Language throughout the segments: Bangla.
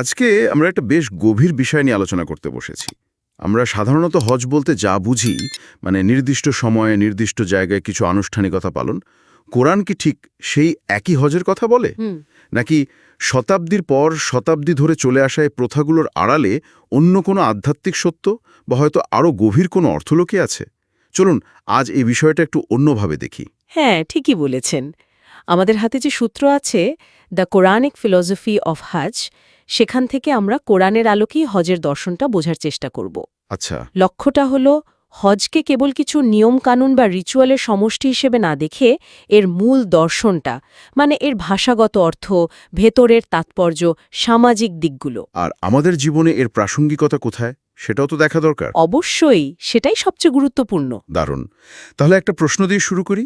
আজকে আমরা একটা বেশ গভীর বিষয় নিয়ে আলোচনা করতে বসেছি। আমরা সাধারণত হজ বলতে যা বুঝি মানে নির্দিষ্ট সময়ে নির্দিষ্ট জায়গায় কিছু আনুষ্ঠানিকতা পালন কোরআন কি ঠিক সেই একই হজের কথা বলে? নাকি শতাব্দীর পর শতাব্দী ধরে চলে আসা এই প্রথাগুলোর আড়ালে অন্য কোনো আধ্যাত্মিক সত্য বা হয়তো আরও গভীর কোনো অর্থলোকে আছে? চলুন আজ এই বিষয়টা একটু অন্যভাবে দেখি। হ্যাঁ ঠিকই বলেছেন। আমাদের হাতে যে সূত্র আছে দ্য কোরআনিক ফিলসফি অফ হাজ সেখান থেকে আমরা কোরআনের আলোকেই হজের দর্শনটা বোঝার চেষ্টা করব। আচ্ছা। লক্ষ্যটা হল হজকে কেবল কিছু নিয়মকানুন বা রিচুয়ালের সমষ্টি হিসেবে না দেখে এর মূল দর্শনটা মানে এর ভাষাগত অর্থ ভেতরের তাৎপর্য সামাজিক দিকগুলো। আর আমাদের জীবনে এর প্রাসঙ্গিকতা কোথায়? সেটাও তো দেখা দরকার। অবশ্যই সেটাই সবচেয়ে গুরুত্বপূর্ণ। দারুণ। তাহলে একটা প্রশ্ন দিয়ে শুরু করি।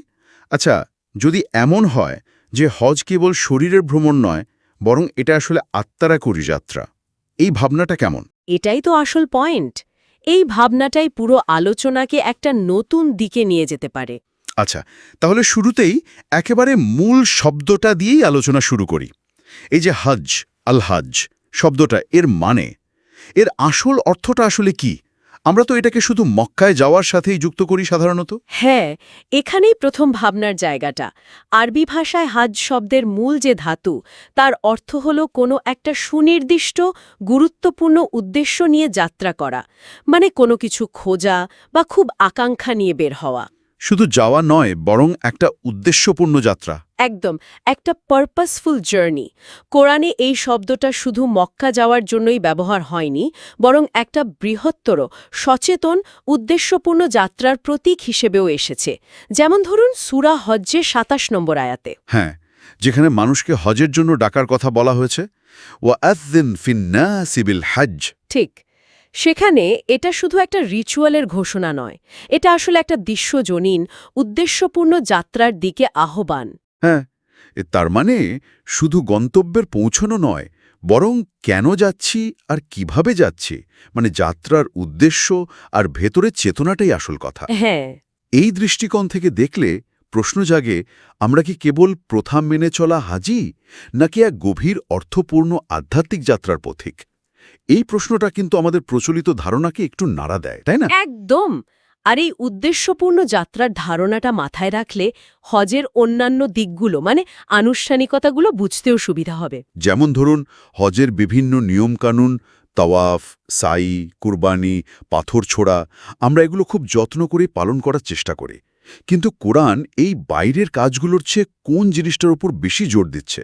আচ্ছা যদি এমন হয় যে হজ কেবল শরীরের ভ্রমণ নয় বরং এটা আসলে আত্মারা করি যাত্রা। এই ভাবনাটা কেমন? এটাই তো আসল পয়েন্ট। এই ভাবনাটাই পুরো আলোচনাকে একটা নতুন দিকে নিয়ে যেতে পারে। আচ্ছা তাহলে শুরুতেই একেবারে মূল শব্দটা দিয়েই আলোচনা শুরু করি। এই যে হজ আল হজ শব্দটা এর মানে। এর আসল অর্থটা আসলে কি? আমরা তো এটাকে শুধু মক্কায় যাওয়ার সাথেই যুক্ত করি সাধারণত। হ্যাঁ এখানেই প্রথম ভাবনার জায়গাটা। আরবি ভাষায় হাজ শব্দের মূল যে ধাতু, তার অর্থ হল কোনো একটা সুনির্দিষ্ট, গুরুত্বপূর্ণ উদ্দেশ্য নিয়ে যাত্রা করা মানে কোনো কিছু খোঁজা বা খুব আকাঙ্ক্ষা নিয়ে বের হওয়া। শুধু যাওয়া নয় বরং একটা উদ্দেশ্যপূর্ণ যাত্রা। একদম একটা পারপাসফুল জার্নি কোরআনে এই শব্দটা শুধু মক্কা যাওয়ার জন্যই ব্যবহার হয়নি বরং একটা বৃহত্তর সচেতন উদ্দেশ্যপূর্ণ যাত্রার প্রতীক হিসেবেও এসেছে। যেমন ধরুন সুরা হজ্জে সাতাশ নম্বর আয়াতে। হ্যাঁ যেখানে মানুষকে হজের জন্য ডাকার কথা বলা হয়েছে। ওয়াদ্দিন ফিন্নাসিবিল হজ ঠিক। সেখানে এটা শুধু একটা রিচুয়ালের ঘোষণা নয় এটা আসলে একটা দৃশ্যজনীন উদ্দেশ্যপূর্ণ যাত্রার দিকে আহ্বান। হ্যাঁ তার মানে শুধু গন্তব্যের পৌঁছনো নয় বরং কেন যাচ্ছি আর কীভাবে যাচ্ছি মানে যাত্রার উদ্দেশ্য আর ভেতরের চেতনাটাই আসল কথা। হ্যাঁ। এই দৃষ্টিকোণ থেকে দেখলে প্রশ্ন জাগে আমরা কি কেবল প্রথা মেনে চলা হাজি নাকি এক গভীর অর্থপূর্ণ আধ্যাত্মিক যাত্রার পথিক? এই প্রশ্নটা কিন্তু আমাদের প্রচলিত ধারণাকে একটু নাড়া দেয় তাই না? একদম। আর এই উদ্দেশ্যপূর্ণ যাত্রার ধারণাটা মাথায় রাখলে হজের অন্যান্য দিকগুলো মানে আনুষ্ঠানিকতাগুলো বুঝতেও সুবিধা হবে। যেমন ধরুন হজের বিভিন্ন নিয়মকানুন তাওয়াফ সাই কুরবানি পাথর ছোড়া আমরা এগুলো খুব যত্ন করে পালন করার চেষ্টা করি। কিন্তু কোরআন এই বাইরের কাজগুলোর চেয়ে কোন জিনিসটার উপর বেশি জোর দিচ্ছে?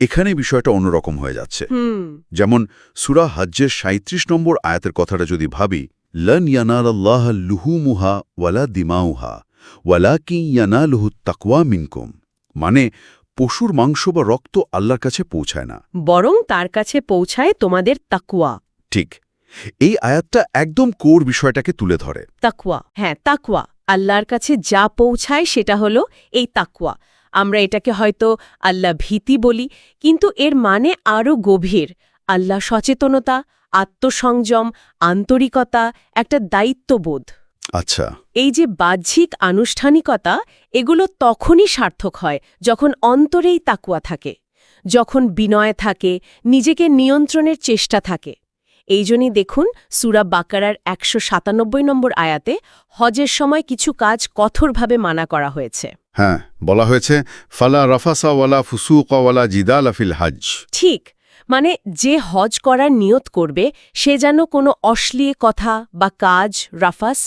এখানে বিষয়টা অন্যরকম হয়ে যাচ্ছে। যেমন সুরা হজ্জের সাঁত্রিশ নম্বর আয়াতের কথাটা যদি ভাবি লন ইয়ানাল আল্লাহ লুহুমুহা ওয়ালা দিমাউহা ওয়ালা কি ইয়ানালুহু তাকওয়া মিনকুম। মানে পশুর মাংস বা রক্ত আল্লাহর কাছে পৌঁছায় না। বরং তার কাছে পৌঁছায় তোমাদের তাকুয়া ঠিক। এই আয়াতটা একদম কোর বিষয়টাকে তুলে ধরে। তাকুয়া হ্যাঁ তাকুয়া আল্লাহর কাছে যা পৌঁছায় সেটা হলো এই তাকুয়া আমরা এটাকে হয়তো আল্লাহ ভীতি বলি কিন্তু এর মানে আরও গভীর। আল্লাহ সচেতনতা আত্মসংযম আন্তরিকতা একটা দায়িত্ববোধ। আচ্ছা। এই যে বাহ্যিক আনুষ্ঠানিকতা এগুলো তখনই সার্থক হয় যখন অন্তরেই তাকুয়া থাকে যখন বিনয় থাকে নিজেকে নিয়ন্ত্রণের চেষ্টা থাকে। এই জন্যই দেখুন সুরা বাকারার একশো সাতানব্বই নম্বর আয়াতে হজের সময় কিছু কাজ কঠোরভাবে মানা করা হয়েছে। হ্যাঁ বলা হয়েছে ফালা রফাসা ওয়ালা ফুসুকা ওয়ালা জিদাল আফিল হজ। ঠিক মানে যে হজ করার নিয়ত করবে সে যেন কোনো অশ্লীল কথা বা কাজ রাফাস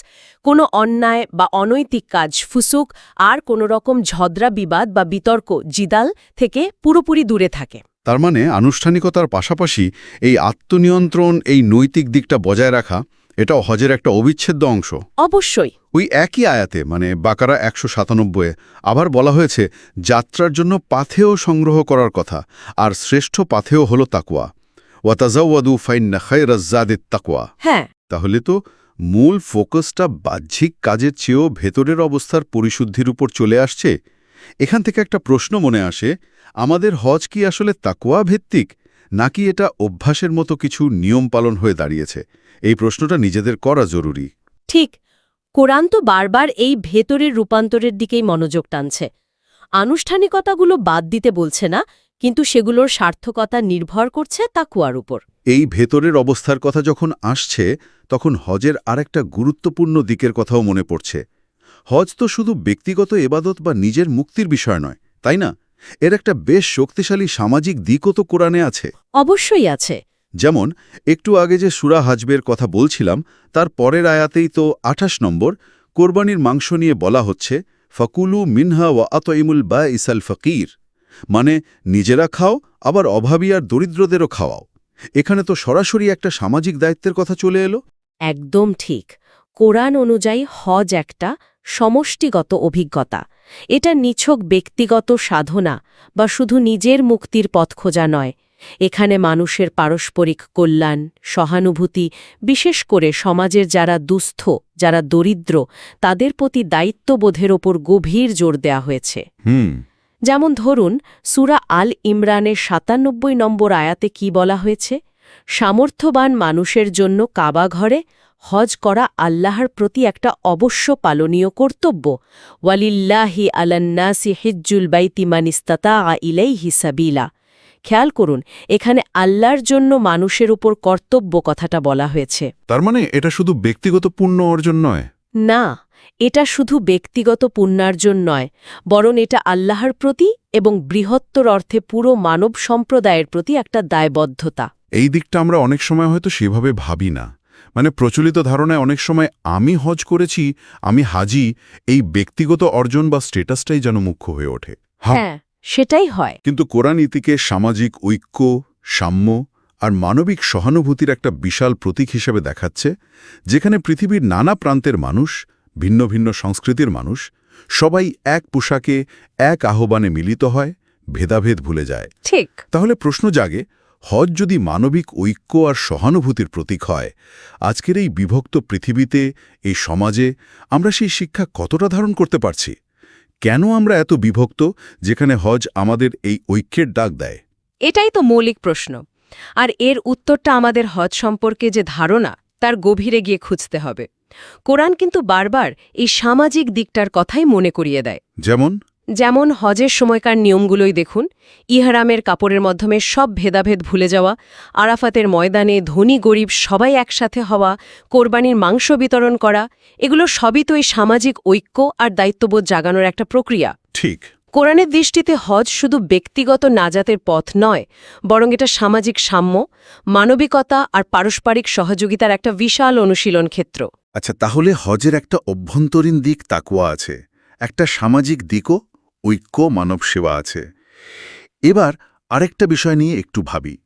কোনো অন্যায় বা অনৈতিক কাজ ফুসুক আর কোনো রকম ঝদরা বিবাদ বা বিতর্ক জিদাল থেকে পুরোপুরি দূরে থাকে। তার মানে আনুষ্ঠানিকতার পাশাপাশি এই আত্মনিয়ন্ত্রণ এই নৈতিক দিকটা বজায় রাখা এটাও হজের একটা অবিচ্ছেদ্য অংশ। অবশ্যই। ওই একই আয়াতে মানে বাকারা একশো সাতানব্বইয়ে আবার বলা হয়েছে যাত্রার জন্য পাথেও সংগ্রহ করার কথা আর শ্রেষ্ঠ পাথেও হল তাকুয়া ওয়াতাজাওয়াদু ফাইন্না খায়রাজ্জাদিত তাকুয়া হ্যাঁ। তাহলে তো মূল ফোকাসটা বাহ্যিক কাজের চেয়েও ভেতরের অবস্থার পরিশুদ্ধির উপর চলে আসছে। এখান থেকে একটা প্রশ্ন মনে আসে আমাদের হজ কি আসলে তাকুয়া ভিত্তিক নাকি এটা অভ্যাসের মতো কিছু নিয়ম পালন হয়ে দাঁড়িয়েছে? এই প্রশ্নটা নিজেদের করা জরুরি। ঠিক কোরআন তো বারবার এই ভেতরের রূপান্তরের দিকেই মনোযোগ টানছে। আনুষ্ঠানিকতাগুলো বাদ দিতে বলছে না কিন্তু সেগুলোর সার্থকতা নির্ভর করছে তাকুয়ার উপর। এই ভেতরের অবস্থার কথা যখন আসছে তখন হজের আরেকটা গুরুত্বপূর্ণ দিকের কথাও মনে পড়ছে। হজ তো শুধু ব্যক্তিগত এবাদত বা নিজের মুক্তির বিষয় নয় তাই না? এর একটা বেশ শক্তিশালী সামাজিক দিকও তো কোরআনে আছে। অবশ্যই আছে। যেমন একটু আগে যে সুরা হাজবের কথা বলছিলাম তার পরের আয়াতেই তো আঠাশ নম্বর কোরবানির মাংস নিয়ে বলা হচ্ছে ফকুলু মিনহা ওয়া আতইমুল বা ইসাল ফকির। মানে নিজেরা খাও আবার অভাবী আর দরিদ্রদেরও খাওয়াও। এখানে তো সরাসরি একটা সামাজিক দায়িত্বের কথা চলে এলো। একদম ঠিক। কোরআন অনুযায়ী হজ একটা সমষ্টিগত অভিজ্ঞতা। এটা নিছক ব্যক্তিগত সাধনা বা শুধু নিজের মুক্তির পথ খোঁজা নয়। এখানে মানুষের পারস্পরিক কল্যাণ সহানুভূতি বিশেষ করে সমাজের যারা দুস্থ যারা দরিদ্র তাদের প্রতি দায়িত্ববোধের ওপর গভীর জোর দেয়া হয়েছে। যেমন ধরুন সুরা আল ইমরানের সাতানব্বই নম্বর আয়াতে কি বলা হয়েছে? সামর্থ্যবান মানুষের জন্য কাবা ঘরে হজ করা আল্লাহর প্রতি একটা অবশ্য পালনীয় কর্তব্য। ওয়ালিল্লাহি আলান্নাসি হিজ্জুল বাইতি মানিস্তাতা ইলাইহি সাবিলা। খেয়াল করুন এখানে আল্লাহর জন্য মানুষের উপর কর্তব্য কথাটা বলা হয়েছে। তার মানে এটা শুধু ব্যক্তিগত পুণ্য অর্জন নয়? না এটা শুধু ব্যক্তিগত পুণ্যার্জন নয় বরং এটা আল্লাহর প্রতি এবং বৃহত্তর অর্থে পুরো মানব সম্প্রদায়ের প্রতি একটা দায়বদ্ধতা। এই দিকটা আমরা অনেক সময় হয়তো সেভাবে ভাবি না। মানে প্রচলিত ধারণায় অনেক সময় আমি হজ করেছি আমি হাজি এই ব্যক্তিগত অর্জন বা স্টেটাসটাই যেন মুখ্য হয়ে ওঠে। হ্যাঁ। সেটাই হয়। কিন্তু কোরআন ইতিকে সামাজিক ঐক্য সাম্য আর মানবিক সহানুভূতির একটা বিশাল প্রতীক হিসেবে দেখাচ্ছে যেখানে পৃথিবীর নানা প্রান্তের মানুষ ভিন্ন ভিন্ন সংস্কৃতির মানুষ সবাই এক পোশাকে এক আহ্বানে মিলিত হয় ভেদাভেদ ভুলে যায়। ঠিক। তাহলে প্রশ্ন জাগে হজ যদি মানবিক ঐক্য আর সহানুভূতির প্রতীক হয় আজকের এই বিভক্ত পৃথিবীতে এই সমাজে আমরা সেই শিক্ষা কতটা ধারণ করতে পারছি? কেন আমরা এত বিভক্ত যেখানে হজ আমাদের এই ঐক্যের ডাক দেয়? এটাই তো মৌলিক প্রশ্ন। আর এর উত্তরটা আমাদের হজ সম্পর্কে যে ধারণা তার গভীরে গিয়ে খুঁজতে হবে। কোরআন কিন্তু বারবার এই সামাজিক দিকটার কথাই মনে করিয়ে দেয়। যেমন? যেমন হজের সময়কার নিয়মগুলোই দেখুন ইহারামের কাপড়ের মাধ্যমে সব ভেদাভেদ ভুলে যাওয়া আরাফাতের ময়দানে ধনী গরিব সবাই একসাথে হওয়া কোরবানির মাংস বিতরণ করা এগুলো সবই তো এই সামাজিক ঐক্য আর দায়িত্ববোধ জাগানোর একটা প্রক্রিয়া। ঠিক। কোরআনের দৃষ্টিতে হজ শুধু ব্যক্তিগত নাজাতের পথ নয় বরং এটা সামাজিক সাম্য মানবিকতা আর পারস্পরিক সহযোগিতার একটা বিশাল অনুশীলন ক্ষেত্র। আচ্ছা তাহলে হজের একটা অভ্যন্তরীণ দিক তাকুয়া আছে একটা সামাজিক দিকও? ঐক্য মানব সেবা আছে। এবার আরেকটা বিষয় নিয়ে একটু ভাবি।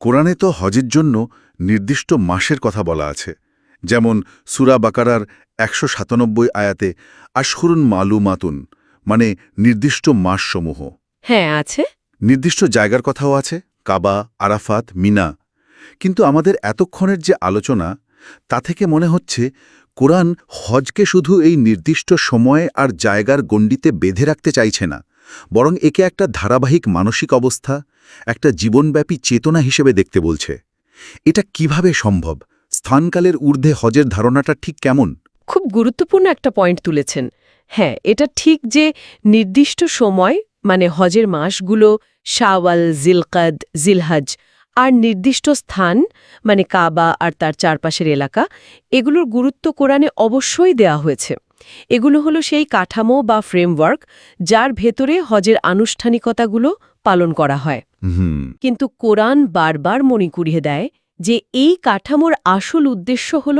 কোরআনে তো হজের জন্য নির্দিষ্ট মাসের কথা বলা আছে। যেমন সুরা বাকারার একশো সাতানব্বই আয়াতে আশহুরুন মালুমাতুন মানে নির্দিষ্ট মাসসমূহ। হ্যাঁ আছে। নির্দিষ্ট জায়গার কথাও আছে কাবা আরাফাত মিনা। কিন্তু আমাদের এতক্ষণের যে আলোচনা তা থেকে মনে হচ্ছে কোরআন হজকে শুধু এই নির্দিষ্ট সময়ে আর জায়গার গণ্ডিতে বেঁধে রাখতে চাইছে না, বরং একে একটা ধারাবাহিক মানসিক অবস্থা, একটা জীবনব্যাপী চেতনা হিসেবে দেখতে বলছে। এটা কীভাবে সম্ভব? স্থানকালের ঊর্ধ্বে হজের ধারণাটা ঠিক কেমন? খুব গুরুত্বপূর্ণ একটা পয়েন্ট তুলেছেন। হ্যাঁ এটা ঠিক যে নির্দিষ্ট সময় মানে হজের মাসগুলো, শাওয়াল, জিলকাদ, জিলহাজ আর নির্দিষ্ট স্থান মানে কাবা আর তার চারপাশের এলাকা এগুলোর গুরুত্ব কোরআনে অবশ্যই দেয়া হয়েছে। এগুলো হলো সেই কাঠামো বা ফ্রেমওয়ার্ক যার ভেতরে হজের আনুষ্ঠানিকতাগুলো পালন করা হয়। কিন্তু কোরআন বারবার মনে করিয়ে দেয় যে এই কাঠামোর আসল উদ্দেশ্য হল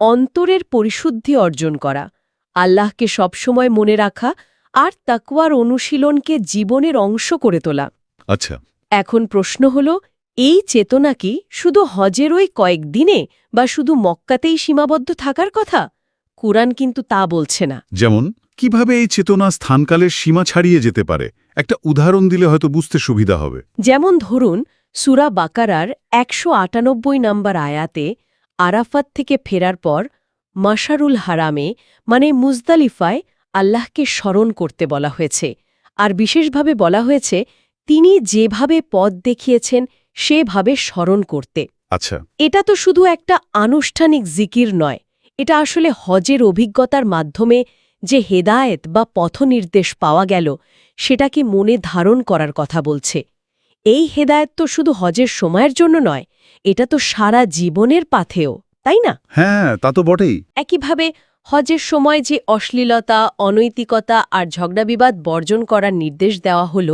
অন্তরের পরিশুদ্ধি অর্জন করা আল্লাহকে সবসময় মনে রাখা আর তাকওয়ার অনুশীলনকে জীবনের অংশ করে তোলা। আচ্ছা। এখন প্রশ্ন হল এই চেতনা কি শুধু হজের ওই কয়েক দিনে বা শুধু মক্কাতেই সীমাবদ্ধ থাকার কথা? কুরআন কিন্তু তা বলছে না। যেমন কীভাবে এই চেতনা স্থানকালের সীমা ছাড়িয়ে যেতে পারে? একটা উদাহরণ দিলে হয়তো বুঝতে সুবিধা হবে। যেমন ধরুন সুরা বাকারার একশো আটানব্বই নম্বর আয়াতে আরাফাত থেকে ফেরার পর মাশারুল হারামে মানে মুজদালিফায় আল্লাহকে স্মরণ করতে বলা হয়েছে। আর বিশেষভাবে বলা হয়েছে তিনি যেভাবে পথ দেখিয়েছেন সেভাবে স্মরণ করতে। আচ্ছা। এটা তো শুধু একটা আনুষ্ঠানিক জিকির নয় এটা আসলে হজের অভিজ্ঞতার মাধ্যমে যে হেদায়েত বা পথনির্দেশ পাওয়া গেল সেটাকে মনে ধারণ করার কথা বলছে। এই হেদায়ত তো শুধু হজের সময়ের জন্য নয় এটা তো সারা জীবনের পাথেও তাই না? হ্যাঁ তা তো বটেই। একইভাবে হজের সময় যে অশ্লীলতা অনৈতিকতা আর ঝগড়াবিবাদ বর্জন করার নির্দেশ দেওয়া হল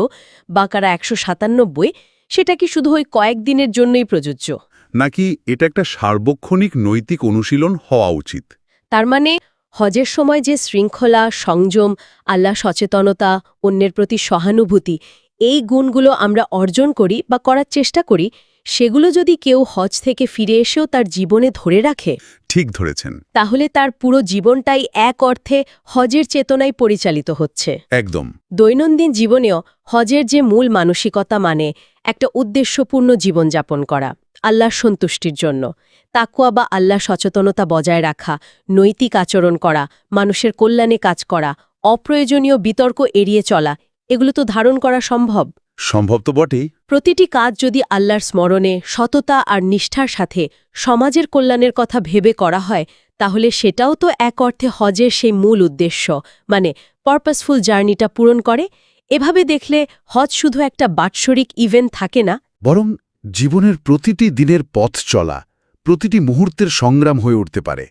বাকারা একশো সাতান্নব্বই সেটা কি শুধু ওই কয়েকদিনের জন্যই প্রযোজ্য? নাকি এটা একটা সার্বক্ষণিক নৈতিক অনুশীলন হওয়া উচিত? তার মানে হজের সময় যে শৃঙ্খলা সংযম আল্লাহ সচেতনতা অন্যের প্রতি সহানুভূতি এই গুণগুলো আমরা অর্জন করি বা করার চেষ্টা করি সেগুলো যদি কেউ হজ থেকে ফিরে এসেও তার জীবনে ধরে রাখে ঠিক ধরেছেন। তাহলে তার পুরো জীবনটাই এক অর্থে হজের চেতনায় পরিচালিত হচ্ছে। একদম। দৈনন্দিন জীবনেও হজের যে মূল মানসিকতা মানে একটা উদ্দেশ্যপূর্ণ জীবনযাপন করা আল্লাহ সন্তুষ্টির জন্য। তাকুয়া বা আল্লাহ সচেতনতা বজায় রাখা নৈতিক আচরণ করা মানুষের কল্যাণে কাজ করা অপ্রয়োজনীয় বিতর্ক এড়িয়ে চলা এগুলো তো ধারণ করা সম্ভব। সম্ভব তো বটেই। প্রতিটি কাজ যদি আল্লাহর স্মরণে সততা আর নিষ্ঠার সাথে সমাজের কল্যাণের কথা ভেবে করা হয় তাহলে সেটাও তো এক অর্থে হজের সেই মূল উদ্দেশ্য। মানে পারপাসফুল জার্নিটা পূরণ করে। এভাবে দেখলে হজ শুধু একটা বাৎসরিক ইভেন্ট থাকে না। বরং জীবনের প্রতিটি দিনের পথ চলা প্রতিটি মুহূর্তের সংগ্রাম হয়ে উঠতে পারে।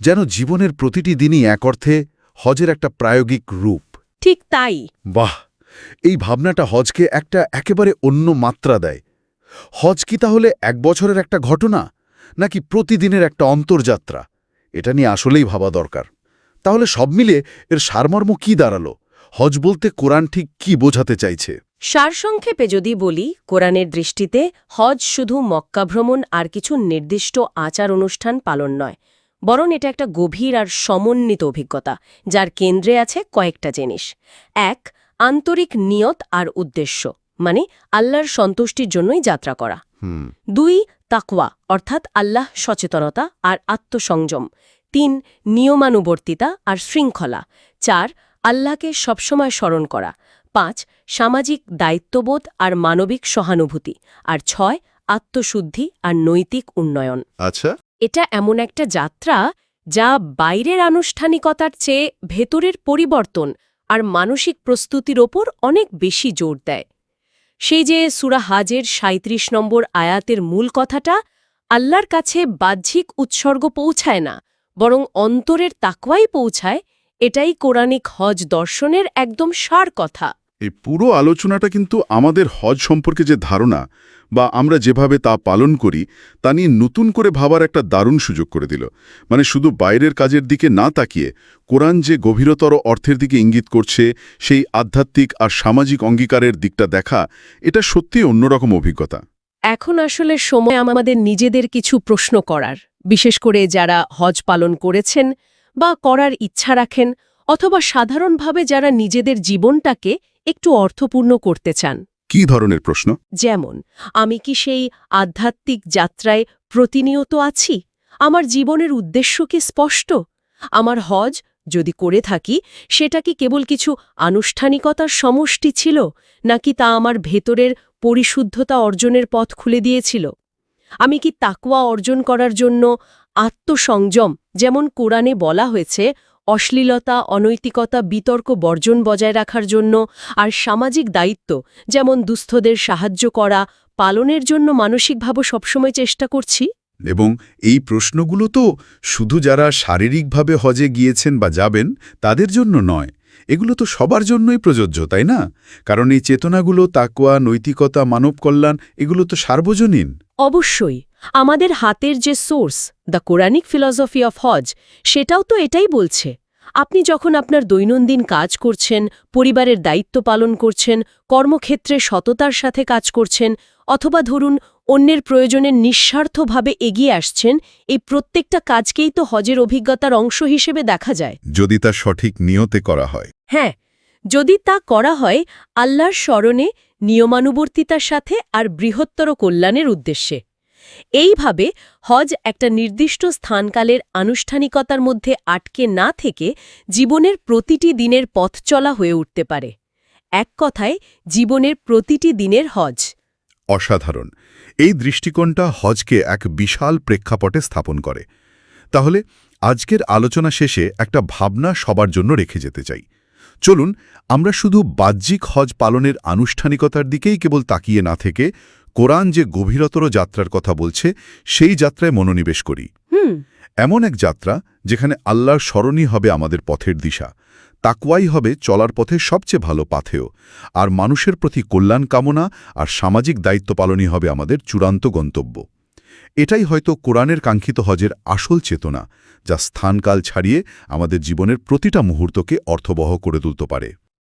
যেন জীবনের প্রতিটি দিনই এক অর্থে হজের একটা প্রায়োগিক রূপ। ঠিক তাই। বাহ! এই ভাবনাটা হজকে একটা একেবারে অন্য মাত্রা দেয়। হজ কি তাহলে এক বছরের একটা ঘটনা, নাকি প্রতিদিনের একটা অন্তর্যাত্রা? এটা নিয়ে আসলেই ভাবা দরকার। তাহলে সব মিলে এর সারমর্ম কি দাঁড়াল? হজ বলতে কোরআন ঠিক কি বোঝাতে চাইছে? সারসংক্ষেপে যদি বলি, কোরআনের দৃষ্টিতে হজ শুধু মক্কা ভ্রমণ আর কিছু নির্দিষ্ট আচার অনুষ্ঠান পালন নয়, বরং এটা একটা গভীর আর সমন্বিত অভিজ্ঞতা, যার কেন্দ্রে আছে কয়েকটা জিনিস। এক আন্তরিক নিয়ত আর উদ্দেশ্য মানে আল্লাহর সন্তুষ্টির জন্যই যাত্রা করা। দুই তাকওয়া অর্থাৎ আল্লাহ সচেতনতা আর আত্মসংযম। তিন নিয়মানুবর্তিতা আর শৃঙ্খলা। চার আল্লাহকে সবসময় স্মরণ করা। পাঁচ সামাজিক দায়িত্ববোধ আর মানবিক সহানুভূতি। আর ছয় আত্মশুদ্ধি আর নৈতিক উন্নয়ন। আচ্ছা। এটা এমন একটা যাত্রা যা বাইরের আনুষ্ঠানিকতার চেয়ে ভেতরের পরিবর্তন আর মানসিক প্রস্তুতির ওপর অনেক বেশি জোর দেয়। সেই যে সুরা হাজের ৩৭ নম্বর আয়াতের মূল কথাটা আল্লাহর কাছে বাহ্যিক উৎসর্গ পৌঁছায় না, বরং অন্তরের তাকওয়াই পৌঁছায়, এটাই কোরআনিক হজ দর্শনের একদম সার কথা। এই পুরো আলোচনাটা কিন্তু আমাদের হজ সম্পর্কে যে ধারণা বা আমরা যেভাবে তা পালন করি, তা নিয়ে নতুন করে ভাবার একটা দারুণ সুযোগ করে দিল। মানে শুধু বাইরের কাজের দিকে না তাকিয়ে, কোরআন যে গভীরতর অর্থের দিকে ইঙ্গিত করছে, সেই আধ্যাত্মিক আর সামাজিক অঙ্গীকারের দিকটা দেখা, এটা সত্যিই অন্যরকম অভিজ্ঞতা। এখন আসলে সময় আমাদের নিজেদের কিছু প্রশ্ন করার, বিশেষ করে যারা হজ পালন করেছেন বা করার ইচ্ছা রাখেন, অথবা সাধারণভাবে যারা নিজেদের জীবনটাকে একটু অর্থপূর্ণ করতে চান। কি ধরনের প্রশ্ন? যেমন, আমি কি সেই আধ্যাত্মিক যাত্রায় প্রতিনিয়ত আছি? আমার জীবনের উদ্দেশ্য কি স্পষ্ট? আমার হজ যদি করে থাকি, সেটা কি কেবল কিছু আনুষ্ঠানিকতার সমষ্টি ছিল, নাকি তা আমার ভেতরের পরিশুদ্ধতা অর্জনের পথ খুলে দিয়েছিল? আমি কি তাকুয়া অর্জন করার জন্য আত্মসংযম, যেমন কোরআনে বলা হয়েছে অশ্লীলতা, অনৈতিকতা, বিতর্ক বর্জন বজায় রাখার জন্য আর সামাজিক দায়িত্ব, যেমন দুস্থদের সাহায্য করা, পালনের জন্য মানসিকভাবে সবসময় চেষ্টা করছি। এবং এই প্রশ্নগুলো তো শুধু যারা শারীরিকভাবে হজে গিয়েছেন বা যাবেন, তাদের জন্য নয়। এগুলো তো সবার জন্যই প্রযোজ্য, তাই না? কারণ এই চেতনাগুলো তাকুয়া নৈতিকতা, মানব কল্যাণ, এগুলো তো সার্বজনীন। অবশ্যই। আমাদের হাতের যে source, the Quranic philosophy of Hajj, সেটাও তো এটাই বলছে। আপনি যখন আপনার দৈনন্দিন কাজ করছেন, পরিবারের দায়িত্ব পালন করছেন, কর্মক্ষেত্রে সততার সাথে কাজ করছেন, অথবা ধরুন অন্যের প্রয়োজনে নিঃস্বার্থভাবে এগিয়ে আসছেন এই প্রত্যেকটা কাজকেই তো হজের অভিজ্ঞতার অংশ হিসেবে দেখা যায়। যদি তা সঠিক নিয়তে করা হয়। হ্যাঁ যদি তা করা হয় আল্লাহর স্মরণে নিয়মানুবর্তিতার সাথে আর বৃহত্তর কল্যাণের উদ্দেশ্যে। এইভাবে হজ একটা নির্দিষ্ট স্থানকালের আনুষ্ঠানিকতার মধ্যে আটকে না থেকে জীবনের প্রতিটি দিনের পথ চলা হয়ে উঠতে পারে। এক কথায় জীবনের প্রতিটি দিনের হজ। অসাধারণ। এই দৃষ্টিকোণটা হজকে এক বিশাল প্রেক্ষাপটে স্থাপন করে। তাহলে আজকের আলোচনা শেষে একটা ভাবনা সবার জন্য রেখে যেতে চাই। চলুন আমরা শুধু বাহ্যিক হজ পালনের আনুষ্ঠানিকতার দিকেই কেবল তাকিয়ে না থেকে কোরআন যে গভীরতর যাত্রার কথা বলছে সেই যাত্রায় মনোনিবেশ করি। এমন এক যাত্রা যেখানে আল্লাহর স্মরণই হবে আমাদের পথের দিশা। তাকুয়াই হবে চলার পথে সবচেয়ে ভালো পাথেও আর মানুষের প্রতি কল্যাণ কামনা আর সামাজিক দায়িত্ব পালনই হবে আমাদের চূড়ান্ত গন্তব্য। এটাই হয়তো কোরআনের কাঙ্ক্ষিত হজের আসল চেতনা, যা স্থানকাল ছাড়িয়ে আমাদের জীবনের প্রতিটা মুহূর্তকে অর্থবহ করে তুলতে পারে।